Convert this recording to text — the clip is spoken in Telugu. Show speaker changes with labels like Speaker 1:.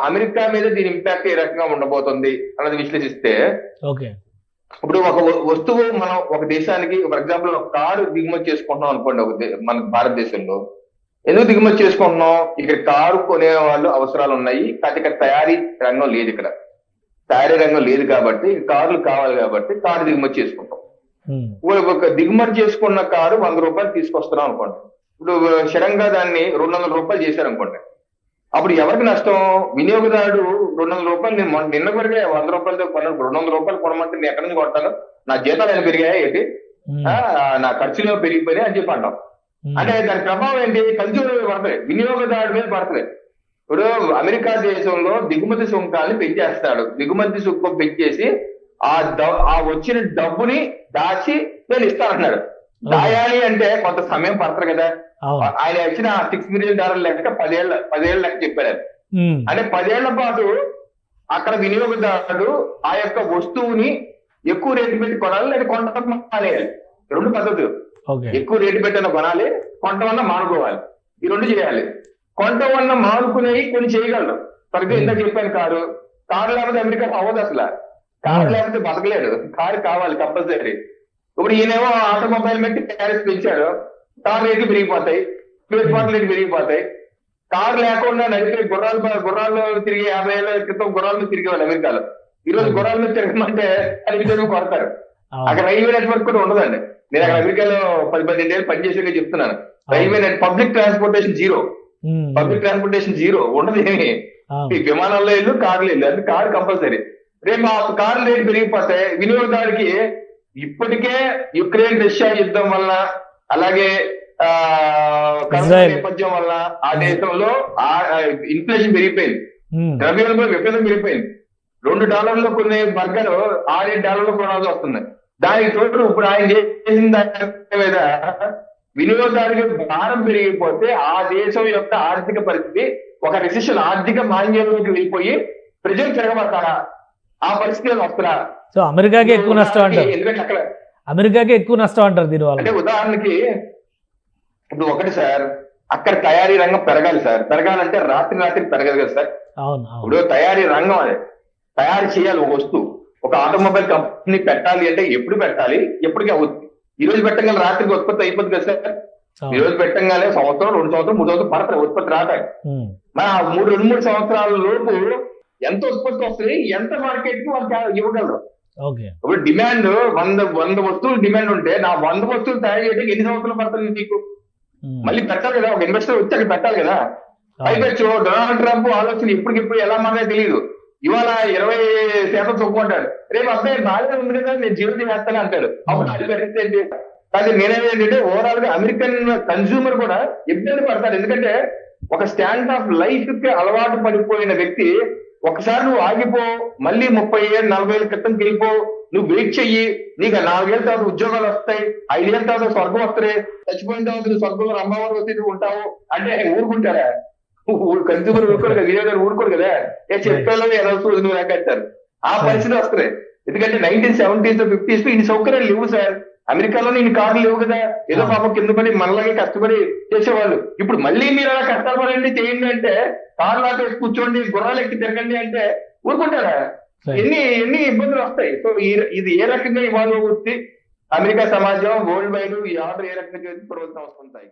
Speaker 1: అమెరికా మీద దీని ఇంపాక్ట్ ఏ రకంగా ఉండబోతుంది అన్నది విశ్లేషిస్తే
Speaker 2: ఓకే.
Speaker 1: ఇప్పుడు ఒక వస్తువు మనం ఒక దేశానికి ఫర్ ఎగ్జాంపుల్ ఒక కారు దిగుమతి చేసుకుంటున్నాం అనుకోండి ఒక మన భారతదేశంలో. ఎందుకు దిగుమతి చేసుకుంటున్నాం? ఇక్కడ కారు కొనే వాళ్ళు అవసరాలు ఉన్నాయి కాకపోతే ఇక్కడ తయారీ రంగం లేదు ఇక్కడ. తయారీ రంగం లేదు కాబట్టి కార్లు కావాలి కాబట్టి కారు దిగుమతి చేసుకుంటాం. ఒక- దిగుమతి చేసుకున్న కారు వంద రూపాయలు తీసుకొస్తున్నాం అనుకోండి. ఇప్పుడు సడన్గా దాన్ని రెండు వందల రూపాయలు చేశారు అనుకోండి అప్పుడు ఎవరికి నష్టం? వినియోగదారుడు రెండు వందల రూపాయలు నేను మొన్న- నిన్న కొరిగా వంద రూపాయలతో కొన్నాను. రెండు వందల రూపాయలు కొనమంటే నేను ఎక్కడి నుంచి కొడతాను? నా జీతాలు ఏమైనా పెరిగాయా ఏంటి? నా ఖర్చులు పెరిగిపోయినాయి అని చెప్పి అంటాం. అంటే దాని ప్రభావం ఏంటి? కన్జ్యూమర్ మీద పడుతుంది వినియోగదారుడి మీద పడుతుంది ఇప్పుడు అమెరికా దేశంలో దిగుమతి సుంకాన్ని పెంచేస్తాడు. దిగుమతి సుంకం పెంచేసి ఆ ఆ వచ్చిన డబ్బుని దాచి నేను ఇస్తానంటున్నాడు దాయాలి అంటే కొంత సమయం పడతారు కదా. ఆయన ఇచ్చిన సిక్స్ మిలియన్ డాలర్ లెక్క పదేళ్ళ పదేళ్ళ లెక్క.
Speaker 2: ఉమ్,
Speaker 1: అంటే పదేళ్ళ పాటు అక్కడ వినియోగదారుడు ఆ యొక్క వస్తువుని ఎక్కువ రేటు పెట్టి కొనాలి లేదా కొంట మానేయాలి. రెండు పద్ధతులు. ఎక్కువ రేటు పెట్టిన కొనాలి కొంట వల్ల మానుకోవాలి. ఈ రెండు చేయాలి. కొంట వల్ల మానుకునేవి కొన్ని చేయగలరు. సరిగ్గా ఇందాక చెప్పాను కారు. కారు లేకపోతే అమెరికా అవ్వదు అసలు. కారు లేకపోతే బతకలేడు కారు కావాలి కంపల్సరీ. ఇప్పుడు ఈయనేమో ఆటోమొబైల్ పెట్టి ట్యారిఫ్ పెంచాడు కార్ రేట్లు పెరిగిపోతాయి. స్పేస్ పార్ట్ రేట్లు పెరిగిపోతాయి. కారు లేకుండా నడిపే గుర్రాలు గుర్రాల్లో తిరిగి యాభై ఏళ్ళ క్రితం గుర్రాల మీద తిరిగేవాళ్ళు అమెరికాలో. ఈ రోజు గుర్రాల తిరగమంటే అమెరికా కొడతారు. అక్కడ రైల్వే నెట్వర్క్ కూడా ఉండదండి. నేను అక్కడ అమెరికాలో పది పన్నెండు ఏళ్ళు పనిచేసాక చెప్తున్నాను. Railway net public transportation zero public transportation zero ఉండదు ఏమి. ఈ విమానాల్లో వెళ్ళు కార్లు వెళ్ళు. అది కారు కంపల్సరీ రేపు ఆ కారు రేటు పెరిగిపోతే వినియోగదారుడికి ఇప్పటికే యుక్రెయిన్ రష్యా యుద్ధం వల్ల అలాగే. నేపథ్యం వల్ల ఆ దేశంలో ఇన్ఫ్లేషన్ పెరిగిపోయింది. ద్రవ్యోల్బణం విపరీతం పెరిగిపోయింది. రెండు డాలర్లు కొన్ని బర్గర్ ఆరేడు డాలర్లు కొనాల్సి వస్తుంది. దానికి తోడు ఇప్పుడు ఆయన చేసిన దాని మీద వినియోగదారులకు భారం పెరిగిపోతే ఆ దేశం యొక్క ఆర్థిక పరిస్థితి ఒక రిసెషన్ ఆర్థిక మాన్యంలోకి వెళ్ళిపోయి ప్రజలు తిరగబడతారా? ఆ పరిస్థితులు వస్తారా
Speaker 2: సో అమెరికాకి ఎక్కువ నష్టం అంటారు.
Speaker 1: ఎందుకంటే అక్కడ
Speaker 2: అమెరికాకి ఎక్కువ నష్టం అంటారు దీనివల్ల.
Speaker 1: అంటే ఉదాహరణకి ఇప్పుడు ఒకటి సార్ అక్కడ తయారీ రంగం పెరగాలి సార్. పెరగాలంటే రాత్రి రాత్రి పెరగదు కదా సార్.
Speaker 2: అవును
Speaker 1: ఇప్పుడు తయారీ రంగం అది. తయారు చేయాలి ఒక వస్తువు. ఒక ఆటోమొబైల్ కంపెనీ పెట్టాలి అంటే ఎప్పుడు పెట్టాలి? ఎప్పటికీ అవుతుంది ఈ రోజు పెట్టగానే రాత్రికి ఉత్పత్తి అయిపోతుంది కదా సార్. ఈ రోజు పెట్టగానే సంవత్సరం రెండు సంవత్సరం మూడు సంవత్సరం పడతాయి ఉత్పత్తి
Speaker 2: ఉమ్,
Speaker 1: మరి ఆ మూడు రెండు మూడు సంవత్సరాల లోపు ఎంత ఉత్పత్తి వస్తుంది ఎంత మార్కెట్కి వాళ్ళు ఇవ్వగలరు. ఇప్పుడు డిమాండ్ వంద వంద వస్తువులు డిమాండ్ ఉంటే నా వంద వస్తువులు తయారు చేయడానికి ఎన్ని సంవత్సరాలు పడుతుంది నీకు? మళ్ళీ పెట్టాలి కదా ఒక ఇన్వెస్టర్ వచ్చి అక్కడ పెట్టాలి కదా. పైపెచ్చు డొనాల్డ్ ట్రంప్ ఆలోచన ఇప్పటికిప్పుడు ఎలా మారే తెలియదు ఇవాళ ఇరవై శాతం చొప్పుకుంటాడు రేపు అబ్బాయి బాగానే ఉంది కదా నేను జీవితం చేస్తాను అంటాడు. అప్పుడు అది పరిస్థితి ఏంటి కానీ నేనేంటంటే ఓవరాల్గా అమెరికన్ కన్జ్యూమర్ కూడా ఇబ్బంది పడతాడు ఎందుకంటే ఒక స్టాండ్ ఆఫ్ లైఫ్కి అలవాటు పడిపోయిన వ్యక్తి ఒకసారి నువ్వు ఆగిపో మళ్ళీ ముప్పై ఏళ్ళు నలభై ఏళ్ళ క్రితం వెళ్ళిపో నువ్వు వెయిట్ చెయ్యి నీకు నాలుగేళ్ళ తర్వాత ఉద్యోగాలు వస్తాయి ఐదేళ్ళ తర్వాత స్వర్గం వస్తాయి చచ్చిపోయిన తర్వాత నువ్వు స్వర్గంలో అమ్మవారు వచ్చి నువ్వు ఉంటావు. అంటే ఊరుకుంటారా? కన్స్యూమర్ ఊరుకోరు కదా వినియోగదారు ఊరుకోరు కదా? ఏ చెప్పేలా ఎలా నువ్వు నాకంటారు ఆ పరిస్థితి వస్తున్నాయి ఎందుకంటే నైన్టీన్ సెవెంటీస్ ఫిఫ్టీస్లో ఇన్ని సౌకర్యాలు లేవు సార్. అమెరికాలో ఇన్ని కార్లు లేవు కదా. ఏదో పాపం కింద పడి మనలాగే కష్టపడి చేసేవాళ్ళు. ఇప్పుడు మళ్ళీ మీరు అలా కష్టపడండి చేయండి అంటే కార్లు ఆటో ఎక్కి కూర్చోండి గుర్రాలు ఎక్కి తిరగండి అంటే ఊరుకుంటారా. ఎన్ని ఎన్ని ఇబ్బందులు వస్తాయి. సో ఇది ఏ రకంగా ఇవాళ వచ్చి అమెరికా సమాజం వరల్డ్ వైడ్ ఈ ఆర్డర్ ఏ రకంగా చూసి అవసరం ఉంటాయి?